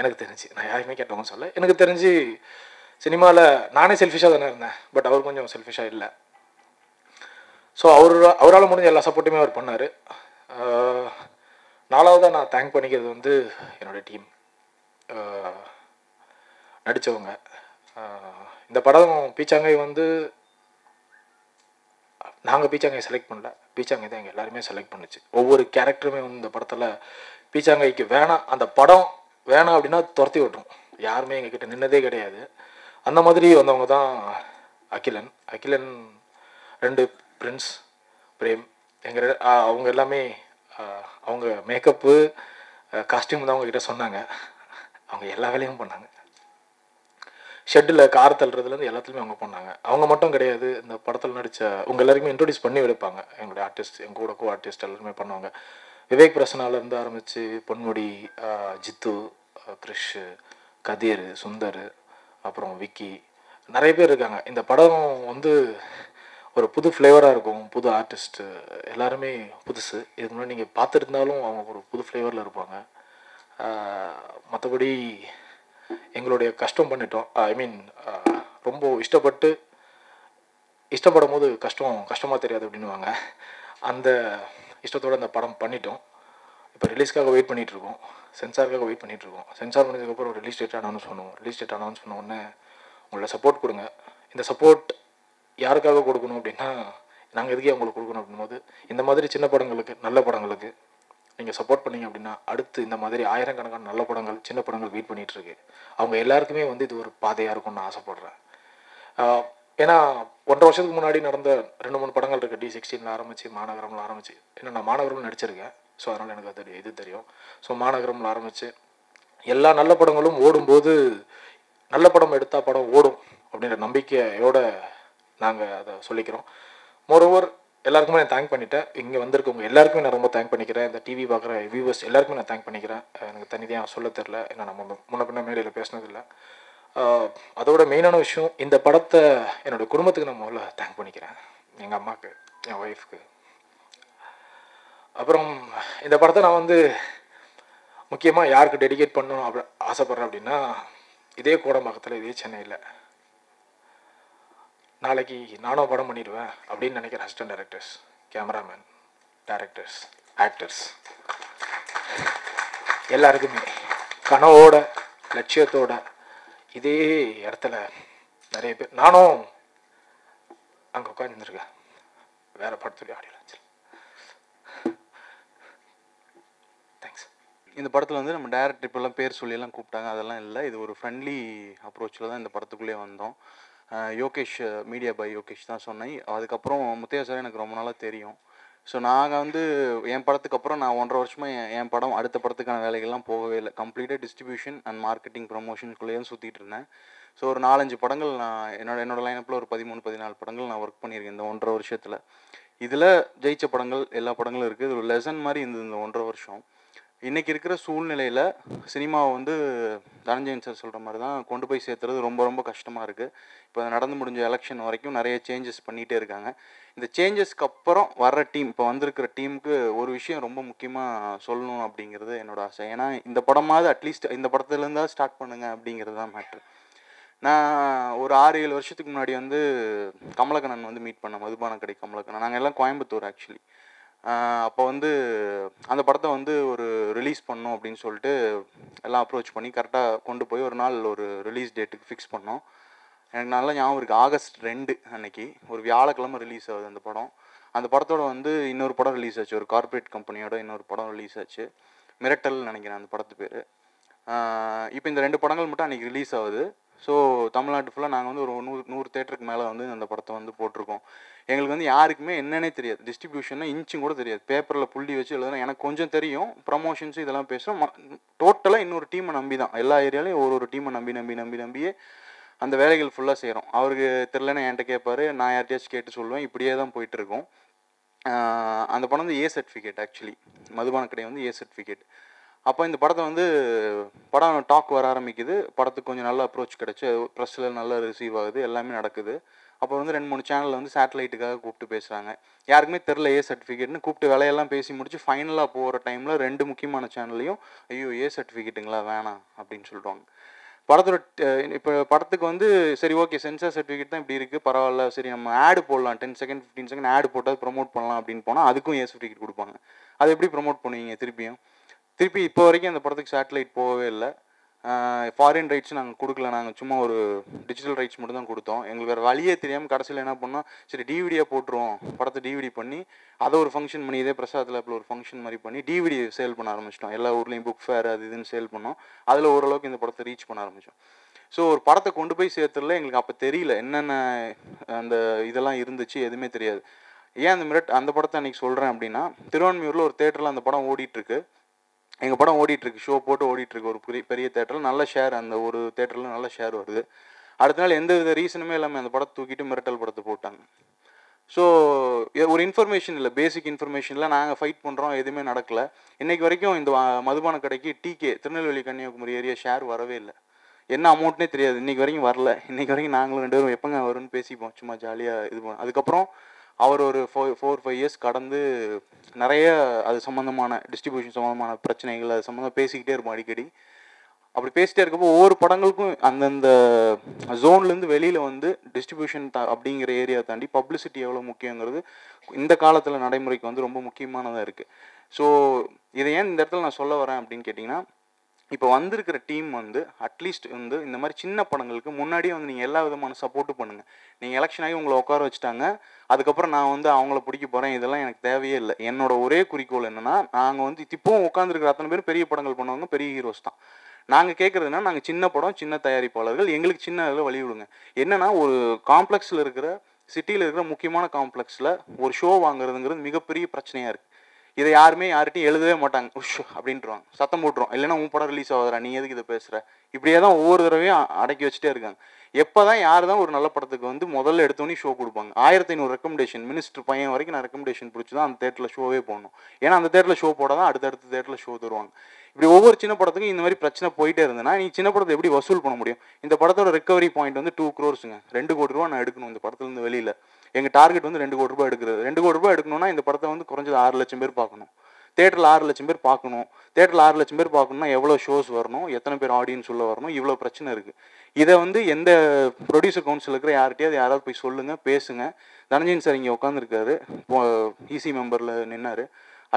எனக்கு தெரிஞ்சு. நான் யாருக்குமே கேட்டவங்க சொல்ல. எனக்கு தெரிஞ்சு சினிமாவில் நானே செல்ஃபிஷாக தானே இருந்தேன். பட் அவர் கொஞ்சம் செல்ஃபிஷாக இல்லை. ஸோ அவர் அவரால் முடிஞ்ச எல்லா சப்போர்ட்டுமே அவர் பண்ணார். நாலாவதாக நான் தேங்க் பண்ணிக்கிறது வந்து என்னோடய டீம் நடித்தவங்க இந்த படம் பீச்சாங்கை வந்து நாங்கள் பீச்சாங்கை செலக்ட் பண்ணல. பீச்சாங்கை தான் எங்கள் எல்லாருமே செலக்ட் பண்ணுச்சு. ஒவ்வொரு கேரக்டருமே வந்து இந்த படத்தில் பீச்சாங்கைக்கு வேணாம் அந்த படம் வேணாம் அப்படின்னா துரத்தி விட்டுரும். யாருமே எங்ககிட்ட நின்னதே கிடையாது. அந்த மாதிரி வந்தவங்க தான் அகிலன். அகிலன் ரெண்டு பிரின்ஸ் பிரேம். எங்கள் அவங்க எல்லாமே அவங்க மேக்கப்பு காஸ்டியூம் தான் அவங்கக்கிட்ட சொன்னாங்க. அவங்க எல்லா வேலையும் பண்ணாங்க. ஷெட்டில் கார் தள்ளுறதுலேருந்து எல்லாத்துலேயுமே அவங்க பண்ணாங்க. அவங்க மட்டும் கிடையாது இந்த படத்தில் நடித்த உங்கள் எல்லாருக்குமே இன்ட்ரொடியூஸ் பண்ணி எடுப்பாங்க. எங்களுடைய ஆர்டிஸ்ட் எங்கள் கூட கோ ஆர்டிஸ்ட் எல்லாருமே பண்ணுவாங்க. விவேக் பிரசனாலேருந்து ஆரம்பித்து பொன்முடி ஜித்து கிரிஷ் கதிர் சுந்தர் அப்புறம் விக்கி நிறைய பேர் இருக்காங்க. இந்த படம் வந்து ஒரு புது ஃப்ளேவராக இருக்கும் புது ஆர்டிஸ்ட்டு எல்லாருமே புதுசு. இதுக்கு முன்னாடி நீங்கள் பார்த்துருந்தாலும் அவங்க ஒரு புது ஃப்ளேவரில் இருப்பாங்க. மற்றபடி எங்களுடைய கஷ்டம் பண்ணிட்டோம். ஐ மீன் ரொம்ப இஷ்டப்பட்டு இஷ்டப்படும் போது கஷ்டம் கஷ்டமாக தெரியாது அப்படின்னுவாங்க. அந்த இஷ்டத்தோடு அந்த படம் பண்ணிட்டோம். இப்போ ரிலீஸ்க்காக வெயிட் பண்ணிகிட்ருக்கோம் இருக்கோம் சென்சாருக்காக வெயிட் பண்ணிகிட்ருக்கோம் இருக்கோம் சென்சார் பண்ணதுக்கப்புறம் ரிலீஸ் டேட் அனௌன்ஸ் பண்ணுவோம். ரிலீஸ் டேட் அனௌன்ஸ் பண்ண உடனே உங்களோட சப்போர்ட் கொடுங்க. இந்த சப்போர்ட் யாருக்காக கொடுக்கணும் அப்படின்னா நாங்கள் எதுக்கே உங்களுக்கு கொடுக்கணும் அப்படின்போது இந்த மாதிரி சின்ன படங்களுக்கு நல்ல படங்களுக்கு நீங்கள் சப்போர்ட் பண்ணீங்க அப்படின்னா அடுத்து இந்த மாதிரி ஆயிரக்கணக்கான நல்ல படங்கள் சின்ன படங்கள் வெயிட் பண்ணிகிட்ருக்கு அவங்க எல்லாருக்குமே வந்து இது ஒரு பாதையாக இருக்கும்னு நான் ஆசைப்படுறேன். ஏன்னா ஒன்றரை வருஷத்துக்கு முன்னாடி நடந்த ரெண்டு மூணு படங்கள் இருக்குது டி சிக்ஸ்டீனில் ஆரம்பித்து மாநகரம்ல ஆரம்பிச்சு. ஏன்னா நான் மாநகரம்ல நடிச்சிருக்கேன். ஸோ அதனால் எனக்கு அது இது தெரியும். ஸோ மாநகரம்ல ஆரம்பித்து எல்லா நல்ல படங்களும் ஓடும்போது நல்ல படம் எடுத்தால் படம் ஓடும் அப்படின்ற நம்பிக்கையோடு நாங்கள் அதை சொல்லிக்கிறோம். மோரோவர் எல்லாருக்குமே நான் தேங்க் பண்ணிட்டேன். இங்கே வந்திருக்கவங்க எல்லாருக்குமே நான் ரொம்ப தேங்க் பண்ணிக்கிறேன். இந்த டிவி பார்க்குற வியூவர்ஸ் எல்லாருக்குமே நான் தேங்க் பண்ணிக்கிறேன். எனக்கு தனியாக சொல்ல தெரில ஏன்னா நம்ம முன்ன பின்ன மேடையில் பேசினதில்லை. அதோட மெயினான விஷயம் இந்த படத்தை என்னோடய குடும்பத்துக்கு நான் முதல்ல தேங்க் பண்ணிக்கிறேன். எங்கள் அம்மாவுக்கு என் ஒய்ஃப்க்கு அப்புறம் இந்த படத்தை நான் வந்து முக்கியமாக யாருக்கு டெடிகேட் பண்ணணும் அப்படி ஆசைப்பட்றேன் அப்படின்னா இதே கோடம்பாக்கத்தில் இதே சென்னையில். நாளைக்கு நானும் படம் பண்ணிடுவேன் அப்படின்னு நினைக்கிற assistant directors cameraman directors actors எல்லாருக்குமே கனவோட லட்சியத்தோட இதே இடத்துல நிறைய பேர் நானும் அங்கே உட்காந்துருக்கேன் வேற படத்துடைய ஆடியோ தேங்க்ஸ் இந்த படத்தில் வந்து நம்ம டேரக்டர் இப்போல்லாம் பேர் சொல்லியெல்லாம் கூப்பிட்டாங்க. அதெல்லாம் இல்லை. இது ஒரு ஃப்ரெண்ட்லி அப்ரோச்சில் தான் இந்த படத்துக்குள்ளேயே வந்தோம். யோகேஷ் மீடியா பை யோகேஷ் தான் சொன்னேன். அதுக்கப்புறம் முத்தையா சார் எனக்கு ரொம்ப நாளாக தெரியும். ஸோ நாங்கள் வந்து என் படத்துக்கு அப்புறம் நான் ஒன்றரை வருஷமாக என் என் படம் அடுத்த படத்துக்கான வேலைகள்லாம் போகவே இல்லை. கம்ப்ளீட்டாக டிஸ்ட்ரிபியூஷன் அண்ட் மார்க்கெட்டிங் ப்ரொமோஷனுக்குள்ளேயே சுற்றிட்டு இருந்தேன். ஸோ ஒரு நாலஞ்சு படங்கள் நான் என்னோட என்னோட லைனப்பில் ஒரு பதிமூணு பதினாலு படங்கள் நான் ஒர்க் பண்ணியிருக்கேன் இந்த ஒன்றரை வருஷத்தில். இதில் ஜெயிச்ச படங்கள் எல்லா படங்களும் இருக்குது இது ஒரு லெசன் மாதிரி இருந்தது இந்த ஒன்றரை வருஷம். இன்றைக்கி இருக்கிற சூழ்நிலையில் சினிமாவை வந்து தனஞ்சயன் சார் சொல்கிற மாதிரி தான் கொண்டு போய் சேர்த்துறது ரொம்ப ரொம்ப கஷ்டமாக இருக்குது இப்போ நடந்து முடிஞ்ச எலெக்ஷன் வரைக்கும் நிறைய சேஞ்சஸ் பண்ணிகிட்டே இருக்காங்க. இந்த சேஞ்சஸ்க்கு அப்புறம் வர்ற டீம் இப்போ வந்திருக்கிற டீமுக்கு ஒரு விஷயம் ரொம்ப முக்கியமாக சொல்லணும் அப்படிங்கிறது என்னோட ஆசை. ஏன்னா இந்த படமாவது அட்லீஸ்ட் இந்த படத்துலேருந்தா ஸ்டார்ட் பண்ணுங்க அப்படிங்கிறது தான் மேட்ரு நான் ஒரு ஆறு ஏழு வருஷத்துக்கு முன்னாடி வந்து கமலக்கண்ணன் வந்து மீட் பண்ணேன் மதுபான கடை கமலக்கண்ணன். நாங்கள் எல்லாம் கோயம்புத்தூர் ஆக்சுவலி அப்போ வந்து அந்த படத்தை வந்து ஒரு ரிலீஸ் பண்ணோம் அப்படின்னு சொல்லிட்டு எல்லாம் அப்ரோச் பண்ணி கரெக்டாக கொண்டு போய் ஒரு நாள் ஒரு ரிலீஸ் டேட்டுக்கு ஃபிக்ஸ் பண்ணோம். எனக்கு நல்லா ஞாபகம் இருக்குது ஆகஸ்ட் ரெண்டு அன்னைக்கு ஒரு வியாழக்கிழமை ரிலீஸ் ஆகுது அந்த படம். அந்த படத்தோட வந்து இன்னொரு படம் ரிலீஸ் ஆச்சு. ஒரு கார்ப்பரேட் கம்பெனியோட இன்னொரு படம் ரிலீஸ் ஆச்சு. மிரட்டல் நினைக்கிறேன் அந்த படத்து பேர். இப்போ இந்த ரெண்டு படங்கள் மட்டும் அன்றைக்கி ரிலீஸ் ஆகுது. ஸோ தமிழ்நாட்டு ஃபுல்லாக நாங்கள் வந்து ஒரு நூறு நூறு தேட்டருக்கு மேலே வந்து அந்த படத்தை வந்து போட்டிருக்கோம். எங்களுக்கு வந்து யாருக்குமே என்னன்னே தெரியாது. டிஸ்ட்ரிபியூஷன்னா இன்ச்சும் கூட தெரியாது. பேப்பரில் புள்ளி வச்சு எழுதுனா எனக்கு கொஞ்சம் தெரியும். ப்ரமோஷன்ஸ் இதெல்லாம் பேசுகிறோம் டோட்டலாக இன்னொரு டீமை நம்பி தான். எல்லா ஏரியாலையும் ஒரு ஒரு டீமை நம்பி நம்பி நம்பி நம்பியே அந்த வேலைகள் ஃபுல்லாக செய்கிறோம் அவருக்கு தெரிலன்னு என்கிட்ட கேட்பாரு நான் யார்கிட்டயாச்சும் கேட்டு சொல்லுவேன். இப்படியே தான் போயிட்டுருக்கோம். அந்த படம் வந்து ஏ சர்டிஃபிகேட் ஆக்சுவலி மதுபான கடை வந்து ஏ சர்டிஃபிகேட் அப்போ இந்த படத்தை வந்து படம் டாக் வர ஆரம்பிக்குது. படத்துக்கு கொஞ்சம் நல்ல அப்ரோச் கிடச்சி ப்ரெஸ்ஸில் நல்லா ரிசீவ் ஆகுது. எல்லாமே நடக்குது. அப்போ வந்து ரெண்டு மூணு சேனலில் வந்து சேட்டலைட்டுக்காக கூப்பிட்டு பேசுகிறாங்க யாருக்குமே தெரில ஏ சர்டிஃபிகேட்னு கூப்பிட்டு வேலையெல்லாம் பேசி முடிச்சு ஃபைனலாக போகிற டைமில் ரெண்டு முக்கியமான சேனல்லையும் ஐயோ ஏ சர்டிஃபிகேட்டுங்களா வேணாம் அப்படின்னு சொல்லிடுவாங்க. படத்தோட இப்போ படத்துக்கு வந்து சரி ஓகே சென்சார் சர்டிஃபிகேட் தான் இப்படி இருக்குது பரவாயில்ல சரி நம்ம ஆடு போடலாம். டென் செகண்ட் ஃபிஃப்டீன் செகண்ட் ஆடு போட்டால் ப்ரொமோட் பண்ணலாம் அப்படின்னு போனால் அதுக்கும் ஏ சர்டிஃபிகேட் கொடுப்பாங்க. அது எப்படி ப்ரொமோட் பண்ணுவீங்க திருப்பியும்? திருப்பி இப்போ வரைக்கும் அந்த படத்துக்கு சேட்டலைட் போகவே இல்லை. ஃபாரின் ரைட்ஸ் நாங்கள் கொடுக்கல. நாங்கள் சும்மா ஒரு டிஜிட்டல் ரைட்ஸ் மட்டும் தான் கொடுத்தோம். எங்களுக்கு வேறு வழியே தெரியாமல் கடைசியில் என்ன பண்ணோம்? சரி டிவிடியாக போட்டுருவோம். படத்தை டிவிடி பண்ணி அதை ஒரு ஃபங்க்ஷன் பண்ணி இதே பிரசாத்தில் லேப்பில் ஒரு ஃபங்க்ஷன் மாதிரி பண்ணி டிவிடி சேல் பண்ண ஆரம்பிச்சிட்டோம். எல்லா ஊர்லேயும் புக் ஃபேர் அது இதுன்னு சேல் பண்ணோம். அதில் ஓரளவுக்கு இந்த படத்தை ரீச் பண்ண ஆரம்பித்தோம் ஸோ ஒரு படத்தை கொண்டு போய் சேர்த்துறதுல எங்களுக்கு அப்போ தெரியல. என்னென்ன அந்த இதெல்லாம் இருந்துச்சு எதுவுமே தெரியாது. ஏன் அந்த மிரட் அந்த படத்தை அன்றைக்கி சொல்கிறேன் அப்படின்னா திருவான்மையூரில் ஒரு தேட்டரில் அந்த படம் ஓடிட்டுருக்கு எங்கள் படம் ஓடிட்டுருக்கு ஷோ போட்டு ஓடிட்டுருக்கு ஒரு பெரிய பெரிய தேட்டரில் நல்ல ஷேர் அந்த ஒரு தேட்டரில் நல்ல ஷேர் வருது. அடுத்த நாள் எந்த வித ரீசனுமே இல்லாமல் அந்த படத்தை தூக்கிட்டு மிரட்டல் படத்தை போட்டாங்க. ஸோ ஒரு இன்ஃபர்மேஷன் இல்லை பேசிக் இன்ஃபர்மேஷனில் நாங்கள் ஃபைட் பண்ணுறோம் எதுவுமே நடக்கலை. இன்றைக்கி வரைக்கும் இந்த மதுபான கடைக்கு decay Tirunelveli Kanyakumari area share வரவே இல்லை. என்ன அமௌண்ட்னே தெரியாது. இன்றைக்கி வரைக்கும் வரல. இன்றைக்கி வரைக்கும் நாங்களும் ரெண்டு பேரும் எப்போங்க வரும்னு பேசிப்போம். சும்மா ஜாலியாக இது பண்ணோம் அதுக்கப்புறம் அவர் ஒரு ஃபோர் ஃபோர் ஃபைவ் இயர்ஸ் கடந்து நிறைய அது சம்மந்தமான டிஸ்ட்ரிபியூஷன் சம்மந்தமான பிரச்சனைகள் அது சம்மந்தமாக பேசிக்கிட்டே இருப்போம் அடிக்கடி. அப்படி பேசிட்டே இருக்கப்போ ஒவ்வொரு படங்களுக்கும் அந்தந்த ஜோன்லேருந்து வெளியில் வந்து டிஸ்ட்ரிபியூஷன் த அப்படிங்கிற ஏரியா தாண்டி பப்ளிசிட்டி எவ்வளோ முக்கியங்கிறது இந்த காலத்தில் நடைமுறைக்கு வந்து ரொம்ப முக்கியமானதாக இருக்குது ஸோ இதை ஏன் இந்த இடத்துல நான் சொல்ல வரேன் அப்படின்னு கேட்டிங்கன்னா இப்போ வந்திருக்கிற டீம் வந்து அட்லீஸ்ட் வந்து இந்த மாதிரி சின்ன படங்களுக்கு முன்னாடியே வந்து நீங்கள் எல்லா விதமான சப்போர்ட்டும் பண்ணுங்கள் நீங்கள் எலெக்ஷன் ஆகி உங்களை உட்கார வச்சுட்டாங்க. அதுக்கப்புறம் நான் வந்து அவங்கள பிடிக்க போகிறேன் இதெல்லாம் எனக்கு தேவையே இல்லை. என்னோட ஒரே குறிக்கோள் என்னென்னா நாங்கள் வந்து இப்போவும் உட்காந்துருக்கிற அத்தனை பேர் பெரிய படங்கள் பண்ணுவாங்க. பெரிய ஹீரோஸ் தான். நாங்கள் கேட்குறதுனா நாங்கள் சின்ன படம் சின்ன தயாரிப்பாளர்கள். எங்களுக்கு சின்ன இதில் வழி விடுங்க. என்னென்னா ஒரு காம்ப்ளெக்ஸில் இருக்கிற சிட்டியில் இருக்கிற முக்கியமான காம்ப்ளெக்ஸில் ஒரு ஷோ வாங்குறதுங்கிறது மிகப்பெரிய பிரச்சனையாக இருக்குது இதை யாருமே யார்கிட்டையும் எழுதவே மாட்டாங்க. உஷ் அப்படின்றவாங்க. சத்தம் போட்டுரும். இல்லைன்னா உன் படம் ரிலீஸ் ஆகுதுரா நீ எதுக்கு இதை பேசுகிற இப்படியே தான் ஒவ்வொரு தடவையும் அடக்கி வச்சுட்டே இருக்காங்க. எப்போ தான் யார் தான் ஒரு நல்ல படத்துக்கு வந்து முதல்ல எடுத்தோன்னே ஷோ கொடுப்பாங்க. ஆயிரத்தி ஐநூறு ரெக்கமெண்டேஷன் மினிஸ்டர் பையன் வரைக்கும் நான் ரெக்கமெண்டேஷன் பிடிச்சி தான் அந்த தேட்டரில் ஷோவே போடணும். ஏன்னா அந்த தேட்டரில் ஷோ போட தான் அடுத்தடுத்த தேட்டரில் ஷோ தருவாங்க. இப்படி ஒவ்வொரு சின்ன படத்துக்கும் இந்த மாதிரி பிரச்சனை போயிட்டே இருந்ததுன்னா நீ சின்ன படத்தை எப்படி வசூல் பண்ண முடியும்? இந்த படத்தோட ரெக்கவரி பாயிண்ட் வந்து டூ க்ரோர்ஸுங்க ரெண்டு கோடி ரூபா நான் எடுக்கணும் இந்த படத்துலேருந்து வெளியில். எங்கள் டார்கெட் வந்து ரெண்டு கோடி ரூபாய் எடுக்கிறது. ரெண்டு கோடி ரூபாய் எடுக்கணும்னா இந்த படத்தை வந்து குறைஞ்சது ஆறு லட்சம் பேர் பார்க்கணும். தேட்டரில் ஆறு லட்சம் பேர் பார்க்கணும். தேட்டரில் ஆறு லட்சம் பேர் பார்க்கணும்னா எவ்வளோ ஷோஸ் வரணும்? எத்தனை பேர் ஆடியன்ஸ் உள்ள வரணும்? இவ்வளோ பிரச்சனை இருக்குது இதை வந்து எந்த ப்ரொடியூசர் கவுன்சில் இருக்கிற யார்கிட்டயாவது யாராவது போய் சொல்லுங்கள் பேசுங்க. தனஞ்சயன் சார் இங்கே உட்காந்துருக்காரு இசி மெம்பரில் நின்னார்.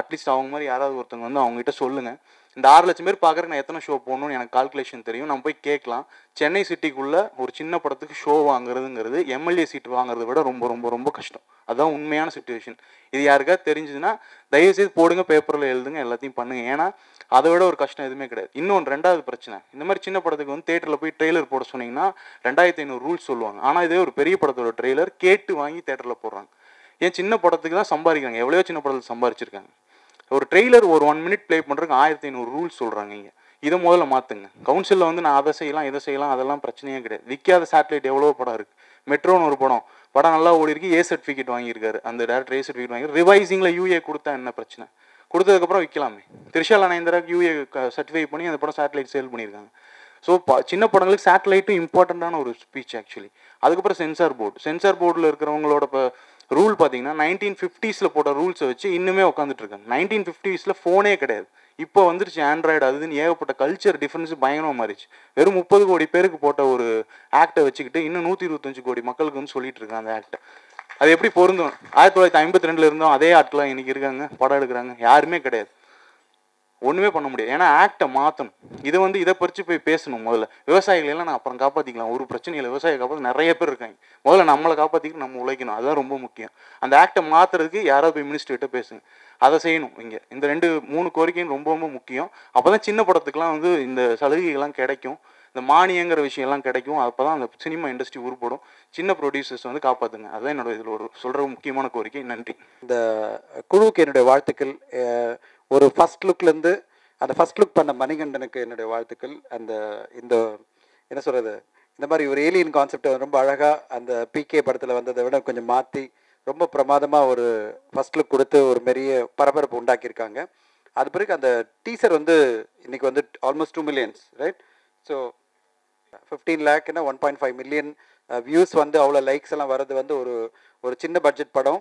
அட்லீஸ்ட் அவங்க மாதிரி யாராவது ஒருத்தவங்க வந்து அவங்ககிட்ட சொல்லுங்கள் இந்த ஆறு லட்சம் பேர் பார்க்குறக்கு நான் எத்தனை ஷோ போடணும்னு எனக்கு கால்குலேஷன் தெரியும். நான் போய் கேட்கலாம். சென்னை சிட்டிக்குள்ளே ஒரு சின்ன படத்துக்கு ஷோ வாங்குறதுங்கிறது எம்எல்ஏ சீட் வாங்குறத விட ரொம்ப ரொம்ப ரொம்ப கஷ்டம். அதுதான் உண்மையான சுச்சுவேஷன் இது யாருக்காவது தெரிஞ்சதுன்னா தயவுசெய்து போடுங்க பேப்பரில் எழுதுங்க எல்லாத்தையும் பண்ணுங்க. ஏன்னா அதை விட ஒரு கஷ்டம் எதுவுமே கிடையாது. இன்னொன்று ரெண்டாவது பிரச்சனை. இந்த மாதிரி சின்ன படத்துக்கு வந்து தேட்டரில் போய் ட்ரெய்லர் போட சொன்னீங்கன்னா ரெண்டாயிரத்தி ஐநூறு ரூல்ஸ் சொல்லுவாங்க. ஆனால் இதே ஒரு பெரிய படத்தோட ட்ரெய்லர் கேட்டு வாங்கி தேட்டரில் போடுறாங்க. ஏன் சின்ன படத்துக்கு தான் சம்பாதிக்கிறாங்க? எவ்வளோ சின்ன படத்தில் சம்பாரிச்சிருக்காங்க ஒரு ட்ரெய்லர் ஒரு ஒன் மினிட் ப்ளே பண்ணுறதுக்கு ஆயிரத்தி ஐநூறு ரூல்ஸ் சொல்கிறாங்க இங்கே. இதை முதல்ல மாற்றுங்க கவுன்சிலில் வந்து நான் அதை செய்யலாம் இதை செய்யலாம் அதெல்லாம் பிரச்சனையே கிடையாது. விற்காத சேட்டலைட் எவ்வளோ படம் இருக்குது மெட்ரோன்னு ஒரு படம். படம் நல்லா ஓடி இருக்கு ஏ சர்டிஃபிகேட் வாங்கியிருக்காரு. அந்த டேரக்டர் ஏ சர்டிஃபிகேட் வாங்கி ரிவைசிங்கில் யூஏ கொடுத்தா என்ன பிரச்சனை? கொடுத்ததுக்கப்புறம் விற்கலாமே திரிஷாலா நயன்தராக்கு யூஏ சர்டிஃபை பண்ணி அந்த படம் சேட்டலைட் சேல் பண்ணியிருக்காங்க. ஸோ சின்ன படங்களுக்கு சேட்டலைட்டும் இம்பார்ட்டண்ட்டான ஒரு ஸ்பீச் ஆக்சுவலி அதுக்கப்புறம் சென்சார் போர்டு சென்சார் போர்டில் இருக்கிறவங்களோட இப்போ ரூல் பார்த்தீங்கன்னா நைன்டீன் ஃபிஃப்டிஸில் போட்ட ரூல்ஸை வச்சு இன்னுமே உட்காந்துட்டு இருக்காங்க. நைன்டீன் ஃபிஃப்டிஸில் ஃபோனே கிடையாது. இப்போ வந்துருச்சு ஆண்ட்ராய்டு அதுன்னு ஏகப்பட்ட கல்ச்சர் டிஃப்ரென்ஸ் பயங்கரமாக மாறிச்சு வெறும் முப்பது கோடி பேருக்கு போட்ட ஒரு ஆக்டை வச்சுக்கிட்டு இன்னும் நூற்றி இருபத்தஞ்சு கோடி மக்களுக்குன்னு சொல்லிட்டு இருக்காங்க அந்த ஆக்டை அது எப்படி பொருந்தும்? ஆயிரத்தி தொள்ளாயிரத்தி ஐம்பத்தி ரெண்டுல இருந்தோம் அதே ஆட்களாக இன்னைக்கு இருக்காங்க படம் எடுக்கிறாங்க யாருமே கிடையாது. ஒன்றுமே பண்ண முடியாது. ஏன்னா ஆக்டை மாற்றணும் இதை வந்து இதை பறித்து போய் பேசணும் முதல்ல. விவசாயிகளெல்லாம் நான் அப்புறம் காப்பாற்றிக்கலாம் ஒரு பிரச்சனையில் விவசாயியை காப்பாற்ற நிறைய பேர் இருக்காங்க. முதல்ல நம்மளை காப்பாற்றிக்கிட்டு நம்ம உழைக்கணும். அதுதான் ரொம்ப முக்கியம். அந்த ஆக்டை மாற்றுறதுக்கு யாராவது போய் மினிஸ்டர்கிட்ட பேசுங்க. அதை செய்யணும் இங்கே. இந்த ரெண்டு மூணு கோரிக்கையும் ரொம்ப ரொம்ப முக்கியம். அப்போ தான் சின்ன படத்துக்குலாம் வந்து இந்த சலுகைகள்லாம் கிடைக்கும். இந்த மானியங்கிற விஷயம்லாம் கிடைக்கும். அப்போ தான் அந்த சினிமா இண்டஸ்ட்ரி உருப்படும். சின்ன ப்ரொடியூசர்ஸ் வந்து காப்பாற்றுங்க அதுதான் என்னோட இதில் ஒரு சொல்கிற முக்கியமான கோரிக்கை. நன்றி. இந்த குழுவுக்கு என்னுடைய வாழ்த்துக்கள். ஒரு ஃபர்ஸ்ட் லுக்லேருந்து அந்த ஃபஸ்ட் லுக் பண்ண மணிகண்டனுக்கு என்னுடைய வாழ்த்துக்கள். அந்த இந்த என்ன சொல்கிறது இந்த மாதிரி ஒரு ஏலியன் கான்செப்டை ரொம்ப அழகாக அந்த பிகே படத்தில் வந்ததை விட கொஞ்சம் மாற்றி ரொம்ப பிரமாதமாக ஒரு ஃபர்ஸ்ட் லுக் கொடுத்து ஒரு பெரிய பரபரப்பு உண்டாக்கியிருக்காங்க. அது பிறகு அந்த டீசர் வந்து இன்னைக்கு வந்து almost two millions right so fifteen லேக்னா one point five million views வந்து அவ்வளோ லைக்ஸ் எல்லாம் வர்றது வந்து ஒரு ஒரு சின்ன பட்ஜெட் படம்.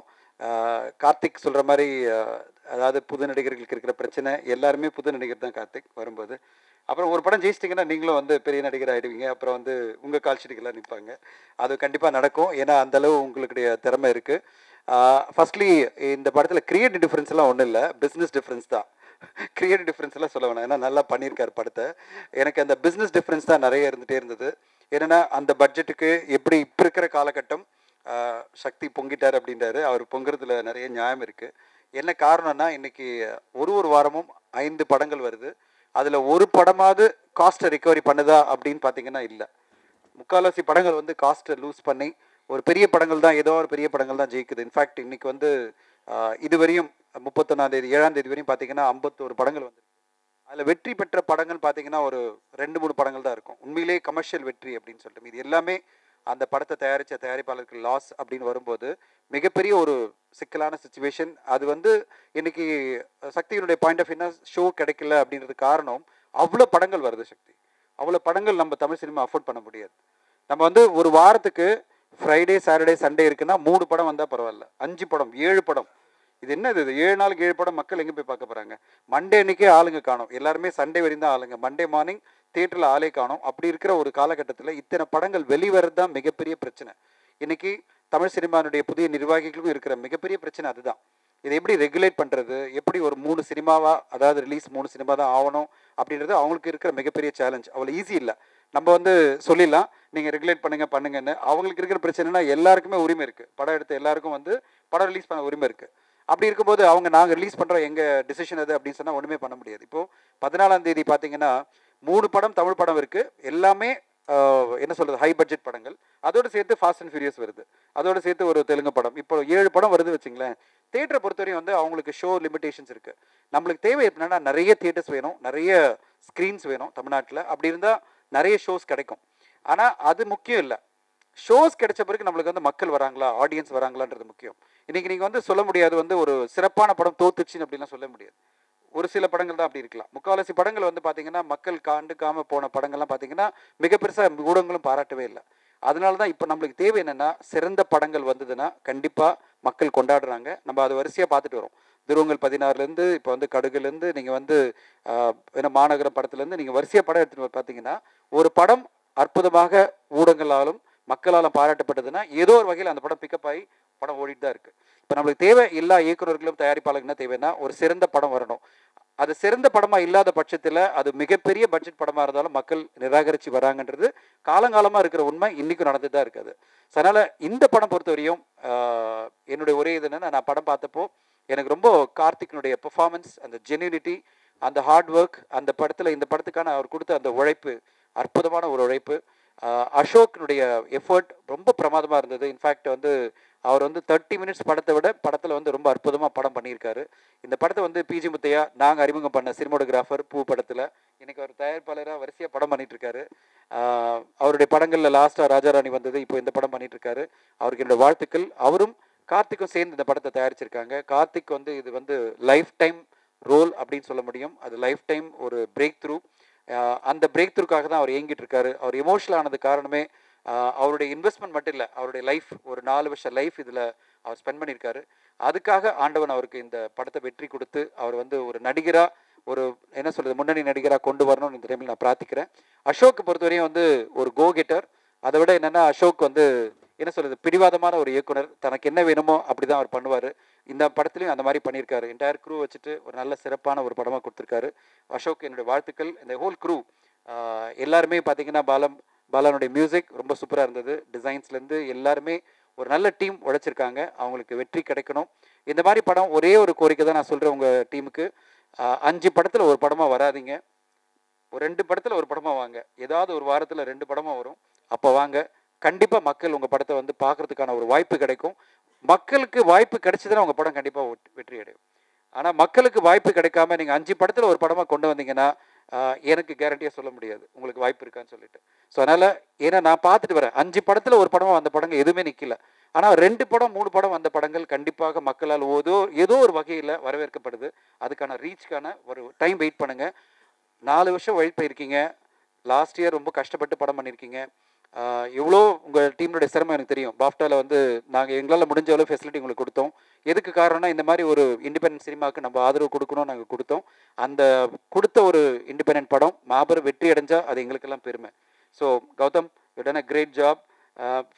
கார்த்திக் சொல்கிற மாதிரி அதாவது புது நடிகர்களுக்கு இருக்கிற பிரச்சனை எல்லாருமே புது நடிகர் தான் கார்த்திக் வரும்போது. அப்புறம் ஒரு படம் ஜெயிச்சிட்டிங்கன்னா நீங்களும் வந்து பெரிய நடிகர் ஆகிடுவீங்க அப்புறம் வந்து உங்கள் கால்ஷீட்டுக்கெல்லாம் நிற்பாங்க அது கண்டிப்பாக நடக்கும். ஏன்னா அந்தளவு உங்களுடைய திறமை இருக்குது ஃபர்ஸ்ட்லி இந்த படத்தில் கிரியேட்டிவ் டிஃப்ரென்ஸ் எல்லாம் ஒன்றும் இல்லை. பிஸ்னஸ் டிஃப்ரென்ஸ் தான். கிரியேட்டிவ் டிஃப்ரென்ஸ் எல்லாம் சொல்ல வேணாம். ஏன்னா நல்லா பண்ணியிருக்கார் படத்தை. எனக்கு அந்த பிஸ்னஸ் டிஃப்ரென்ஸ் தான் நிறைய இருந்துகிட்டே இருந்தது. என்னென்னா அந்த பட்ஜெட்டுக்கு எப்படி இப்போ இருக்கிற காலகட்டம் சக்தி பொங்கிட்டார் அப்படின்றாரு. அவர் பொங்குறதுல நிறைய நியாயம் இருக்குது என்ன காரணம்னா இன்றைக்கி ஒரு ஒரு வாரமும் ஐந்து படங்கள் வருது. அதில் ஒரு படமாவது காஸ்ட்டை ரிக்கவரி பண்ணுதா அப்படின்னு பார்த்தீங்கன்னா இல்லை. முக்கால்வாசி படங்கள் வந்து காஸ்ட்டை லூஸ் பண்ணி ஒரு பெரிய படங்கள் தான் ஏதோ ஒரு பெரிய படங்கள் தான் ஜெயிக்குது. இன்ஃபேக்ட் இன்னைக்கு வந்து இதுவரையும் முப்பத்தொன்னாம் தேதி ஏழாம் தேதி வரையும் பார்த்தீங்கன்னா ஐம்பத்தோரு படங்கள் வந்து அதில் வெற்றி பெற்ற படங்கள் பார்த்தீங்கன்னா ஒரு ரெண்டு மூணு படங்கள் தான் இருக்கும். உண்மையிலேயே கமர்ஷியல் வெற்றி அப்படின்னு சொல்லிட்டு. இது எல்லாமே அந்த படத்தை தயாரித்த தயாரிப்பாளருக்கு லாஸ் அப்படின்னு வரும்போது மிகப்பெரிய ஒரு சிக்கலான சுச்சுவேஷன் அது வந்து இன்னைக்கு சக்தியினுடைய பாயிண்ட் ஆஃப் என்ன ஷோ கிடைக்கல அப்படின்றது காரணம் அவ்வளோ படங்கள் வருது சக்தி. அவ்வளோ படங்கள் நம்ம தமிழ் சினிமா அஃபோர்ட் பண்ண முடியாது. நம்ம வந்து ஒரு வாரத்துக்கு ஃப்ரைடே சாட்டர்டே சண்டே இருக்குன்னா மூணு படம் வந்தால் பரவாயில்ல. அஞ்சு படம் ஏழு படம். இது என்ன இது? ஏழு நாளுக்கு ஏழு படம் மக்கள் எங்கே போய் பார்க்க போகிறாங்க மண்டே அன்னைக்கே ஆளுங்க காணும். எல்லாருமே சண்டே வரையும் தான் ஆளுங்க. மண்டே மார்னிங் தியேட்டரில் ஆளே காணும். அப்படி இருக்கிற ஒரு காலகட்டத்தில் இத்தனை படங்கள் வெளிவரது தான் மிகப்பெரிய பிரச்சனை. இன்னைக்கு தமிழ் சினிமானுடைய புதிய நிர்வாகிகளுக்கும் இருக்கிற மிகப்பெரிய பிரச்சனை அதுதான். இதை எப்படி ரெகுலேட் பண்ணுறது எப்படி ஒரு மூணு சினிமாவா அதாவது ரிலீஸ் மூணு சினிமா தான் ஆகணும் அப்படின்றது அவங்களுக்கு இருக்கிற மிகப்பெரிய சேலஞ்ச் அவ்வளோ ஈஸி இல்லை. நம்ம வந்து சொல்லிடலாம். நீங்கள் ரெகுலேட் பண்ணுங்க பண்ணுங்கன்னு. அவங்களுக்கு இருக்கிற பிரச்சனைனா எல்லாருக்குமே உரிமை இருக்குது படம் எடுத்த எல்லாருக்கும் வந்து படம் ரிலீஸ் பண்ண உரிமை இருக்குது அப்படி இருக்கும்போது அவங்க நாங்கள் ரிலீஸ் பண்ணுற எங்கள் டிசிஷன் அது அப்படின்னு சொன்னால் ஒன்றுமே பண்ண முடியாது. இப்போது பதினாலாம் தேதி பார்த்தீங்கன்னா மூணு படம் தமிழ் படம் இருக்குது எல்லாமே என்ன சொல்கிறது ஹை பட்ஜெட் படங்கள். அதோடு சேர்த்து ஃபாஸ்ட் அண்ட் ஃபியூரியஸ் வருது. அதோடு சேர்த்து ஒரு தெலுங்கு படம். இப்போ ஏழு படம் வருது வச்சுங்களேன். தேட்டரை பொறுத்தவரையும் வந்து அவங்களுக்கு ஷோ லிமிடேஷன்ஸ் இருக்குது நம்மளுக்கு தேவை எப்படின்னா நிறைய தியேட்டர்ஸ் வேணும். நிறைய ஸ்க்ரீன்ஸ் வேணும் தமிழ்நாட்டில். அப்படி இருந்தால் நிறைய ஷோஸ் கிடைக்கும். ஆனால் அது முக்கியம் இல்லை. ஷோஸ் கிடைச்ச பிறகு நம்மளுக்கு வந்து மக்கள் வராங்களா? ஆடியன்ஸ் வராங்களான்றது முக்கியம். இன்னைக்கு நீங்கள் வந்து சொல்ல முடியாது வந்து ஒரு சிறப்பான படம் தோத்துச்சுன்னு அப்படிலாம் சொல்ல முடியாது. ஒரு சில படங்கள் தான் அப்படி இருக்கலாம். முக்கால்வாசி படங்கள் வந்து பார்த்தீங்கன்னா மக்கள் காண்டுக்காம போன படங்கள்லாம் பார்த்தீங்கன்னா மிக பெருசாக ஊடகங்களும் பாராட்டவே இல்லை. அதனால தான் இப்போ நம்மளுக்கு தேவை என்னென்னா சிறந்த படங்கள் வந்ததுன்னா கண்டிப்பாக மக்கள் கொண்டாடுறாங்க. நம்ம அது வரிசையாக பார்த்துட்டு வரோம். துருவங்கள் பதினாறுலேருந்து இப்போ வந்து கடுகுலேருந்து நீங்கள் வந்து என்ன மாநகர படத்துலேருந்து நீங்கள் வரிசையாக படம் எடுத்துகிட்டு பார்த்தீங்கன்னா ஒரு படம் அற்புதமாக ஊடகங்களாலும் மக்களாலும் பாராட்டப்பட்டதுன்னா ஏதோ ஒரு வகையில் அந்த படம் பிக்கப் ஆகி படம் ஓடிட்டு தான் இருக்குது இப்போ நம்மளுக்கு தேவை எல்லா இயக்குநர்களும் தயாரிப்பாளர்கள் என்ன தேவைன்னா ஒரு சிறந்த படம் வரணும். அது சிறந்த படமாக இல்லாத பட்சத்தில் அது மிகப்பெரிய பட்ஜெட் படமாக இருந்தாலும் மக்கள் நிராகரித்து வராங்கன்றது காலங்காலமாக இருக்கிற உண்மை இன்றைக்கும் நடந்துட்டு தான் இருக்காது. ஸோ அதனால் இந்த படம் பொறுத்தவரையும் என்னுடைய ஒரே இது என்னென்னா நான் படம் பார்த்தப்போ எனக்கு ரொம்ப கார்த்திக்னுடைய பெர்ஃபார்மன்ஸ் அந்த ஜென்யூனிட்டி அந்த ஹார்ட் ஒர்க் அந்த படத்தில் இந்த படத்துக்கான அவர் கொடுத்த அந்த உழைப்பு அற்புதமான ஒரு உழைப்பு. அசோக்னுடைய எஃபர்ட் ரொம்ப பிரமாதமாக இருந்தது. இன்ஃபேக்ட் வந்து அவர் வந்து தேர்ட்டி மினிட்ஸ் படத்தை விட படத்தில் வந்து ரொம்ப அற்புதமாக படம் பண்ணியிருக்காரு. இந்த படத்தை வந்து பிஜி முத்தையா நாங்கள் அறிமுகம் பண்ண சினிமோட்டோகிராஃபர் பூ படத்தில் இன்றைக்கி அவர் தயாரிப்பாளராக வரிசையாக படம் பண்ணிகிட்ருக்காரு அவருடைய படங்களில் லாஸ்ட்டாக ராஜாராணி வந்தது இப்போ இந்த படம் பண்ணிகிட்ருக்காரு அவருக்கு என்னோடய வாழ்த்துக்கள். அவரும் கார்த்திக்கும் சேர்ந்து இந்த படத்தை தயாரிச்சிருக்காங்க. கார்த்திக் வந்து இது வந்து லைஃப் டைம் ரோல் அப்படின்னு சொல்ல முடியும். அது லைஃப் டைம் ஒரு பிரேக் த்ரூ அந்த பிரேக் த்ரூக்காக தான் அவர் இயங்கிட்டு இருக்காரு அவர் எமோஷனல் ஆனது காரணமே அவருடைய இன்வெஸ்ட்மெண்ட் மட்டும் இல்லை அவருடைய லைஃப் ஒரு நாலு வருஷம் லைஃப் இதில் அவர் ஸ்பெண்ட் பண்ணியிருக்காரு. அதுக்காக ஆண்டவன் அவருக்கு இந்த படத்தை வெற்றி கொடுத்து அவர் வந்து ஒரு நடிகராக ஒரு என்ன சொல்கிறது முன்னணி நடிகராக கொண்டு வரணும்னு இந்த டைமில் நான் பிரார்த்திக்கிறேன். அசோக் பொறுத்தவரையும் வந்து ஒரு கோ கெட்டர் அதை விட என்னென்னா அசோக் வந்து என்ன சொல்கிறது பிடிவாதமான ஒரு இயக்குனர். தனக்கு என்ன வேணுமோ அப்படி தான் அவர் பண்ணுவார். இந்த படத்துலையும் அந்த மாதிரி பண்ணியிருக்காரு. என்டையர் க்ரூ வச்சுட்டு ஒரு நல்ல சிறப்பான ஒரு படமாக கொடுத்துருக்காரு. அசோக் என்னுடைய வாழ்த்துக்கள். இந்த ஹோல் க்ரூ எல்லாருமே பார்த்தீங்கன்னா பாலம் பாலனுடைய மியூசிக் ரொம்ப சூப்பராக இருந்தது. டிசைன்ஸ்லேருந்து எல்லாருமே ஒரு நல்ல டீம் உழைச்சிருக்காங்க அவங்களுக்கு வெற்றி கிடைக்கணும். இந்த மாதிரி படம் ஒரே ஒரு கோரிக்கை தான் நான் சொல்கிறேன் உங்கள் டீமுக்கு அஞ்சு படத்தில் ஒரு படமாக வராதீங்க. ஒரு ரெண்டு படத்தில் ஒரு படமாக வாங்க. ஏதாவது ஒரு வாரத்தில் ரெண்டு படமாக வரும். அப்போ வாங்க. கண்டிப்பாக மக்கள் உங்கள் படத்தை வந்து பார்க்கறதுக்கான ஒரு வாய்ப்பு கிடைக்கும். மக்களுக்கு வாய்ப்பு கிடைச்சதுன்னா உங்கள் படம் கண்டிப்பாக வெற்றி அடையும். ஆனால் மக்களுக்கு வாய்ப்பு கிடைக்காம நீங்கள் அஞ்சு படத்தில் ஒரு படமாக கொண்டு வந்தீங்கன்னா எனக்கு கேரண்டியாக சொல்ல முடியாது. உங்களுக்கு வாய்ப்பு இருக்கான்னு சொல்லிட்டு. ஸோ அதனால் ஏன்னா நான் பார்த்துட்டு வரேன். அஞ்சு படத்தில் ஒரு படமாக வந்த படங்கள் எதுவுமே நிற்கல ஆனால் ரெண்டு படம் மூணு படம் வந்த படங்கள் கண்டிப்பாக மக்களால் ஏதோ ஏதோ ஒரு வகையில் வரவேற்கப்படுது. அதுக்கான ரீச்க்கான ஒரு டைம் வெயிட் பண்ணுங்கள் நாலு வருஷம் வெயிட் இருக்கீங்க. லாஸ்ட் இயர் ரொம்ப கஷ்டப்பட்டு படம் பண்ணியிருக்கீங்க எவ்வளோ உங்கள் டீமுடைய சிரமம் எனக்கு தெரியும். பாஃப்டாவில் வந்து நாங்கள் எங்களால் முடிஞ்ச அளவு ஃபெசிலிட்டி உங்களுக்கு கொடுத்தோம். எதுக்கு காரணம்னா இந்த மாதிரி ஒரு இண்டிபெண்டன்ட் சினிமாவுக்கு நம்ம ஆதரவு கொடுக்கணும் நாங்கள் கொடுத்தோம். அந்த கொடுத்த ஒரு இண்டிபெண்டன்ட் படம் மாபெரும் வெற்றி அடைஞ்சால் அது எங்களுக்கெல்லாம் பெருமை. So Gautham you done a great job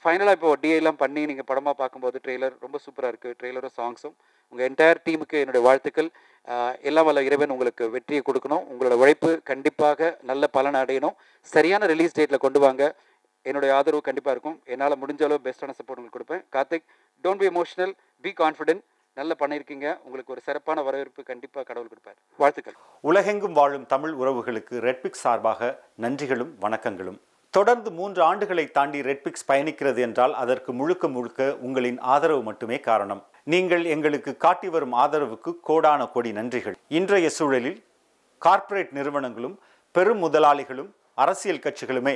ஃபைனலாக இப்போ டிஐலாம் பண்ணி நீங்கள் படமாக பார்க்கும்போது ட்ரெய்லர் ரொம்ப சூப்பராக இருக்குது ட்ரெய்லரும் சாங்ஸும் உங்கள் என்டையர் டீமுக்கு என்னுடைய வாழ்த்துக்கள். எல்லாம் வல்ல இறைவன் உங்களுக்கு வெற்றியை கொடுக்கணும். உங்களோட உழைப்பு கண்டிப்பாக நல்ல பலன் அடையணும். சரியான ரிலீஸ் டேட்டில் கொண்டு வாங்க. என்னுடைய ஆதரவு கண்டிப்பாக இருக்கும். என்னால் முடிஞ்ச அளவு பெஸ்ட்டான சப்போர்ட் உங்களுக்கு கொடுப்பேன். Karthik don't be emotional be confident நல்லா பண்ணியிருக்கீங்க உங்களுக்கு ஒரு சிறப்பான வரவேற்பு கண்டிப்பாக கடவுள் கொடுப்பார். வாழ்த்துக்கள். உலகெங்கும் வாழும் தமிழ் உறவுகளுக்கு ரெட்பிக் சார்பாக நன்றிகளும் வணக்கங்களும். தொடர்ந்து மூன்று ஆண்டுகளை தாண்டி ரெட்பிக்ஸ் பயணிக்கிறது என்றால் அதற்கு முழுக்க முழுக்க உங்களின் ஆதரவு மட்டுமே காரணம். நீங்கள் எங்களுக்கு காட்டி வரும் ஆதரவுக்கு கோடான கோடி நன்றிகள். இன்றைய சூழலில் கார்ப்பரேட் நிறுவனங்களும் பெரும் முதலாளிகளும் அரசியல் கட்சிகளுமே